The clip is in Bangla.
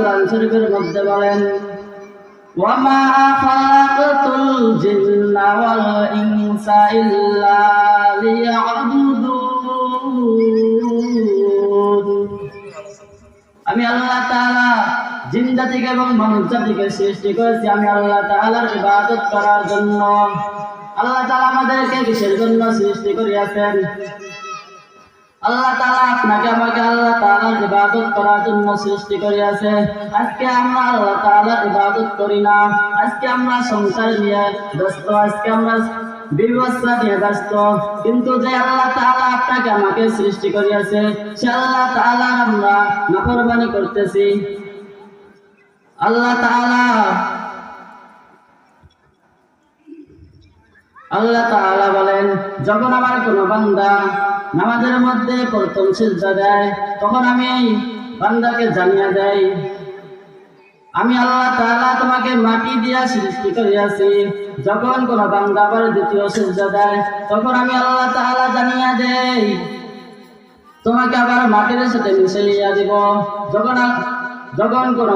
কোরআন শরীফের মধ্যে বলেন খালাকাতুল জিন্না ওয়াল ইনসা ইল্লা লিয়াবুদুন আমি আল্লাহ তাআলা জিন জাতিকে এবং মানুষ জাতিকে সৃষ্টি করেছি। আমি আল্লাহ তাআলার ইবাদত করার জন্য। আল্লাহ তাআলা আমাদেরকে কিসের জন্য সৃষ্টি করিয়াছেন? আল্লাহ তাআলা আপনাকে আমাকে আল্লাহ তাআলার ইবাদত করার জন্য সৃষ্টি করিয়াছে। আজকে আমরা আল্লাহ তাআলার ইবাদত করি না। আজকে আমরা সংসার নিয়ে ব্যস্ত, আজকে আমরা ব্যস্ত। কিন্তু যে আল্লাহ তাআলা আপনাকে আমাকে সৃষ্টি করিয়াছে, সে আল্লাহ তাআলার আমরা নাফরমানি করতেছি। আল্লাহ তাআলা আল্লাহ তাআলা বলেন, যখন আমার কোনো বান্দা নামাজের মধ্যে প্রথম সিজদা দেয় তখন আমি বান্দাকে জানিয়ে দেই, আমি আল্লাহ তাআলা তোমাকে মাটি দিয়া সৃষ্টি করিয়াছি। যখন কোনো বান্দা আবার দ্বিতীয় সিজদা দেয় তখন আমি আল্লাহ তাআলা জানিয়ে দেই, তোমাকে আবার মাটির সাথে মিশে লিয়া দিব। যখন যখন কোনো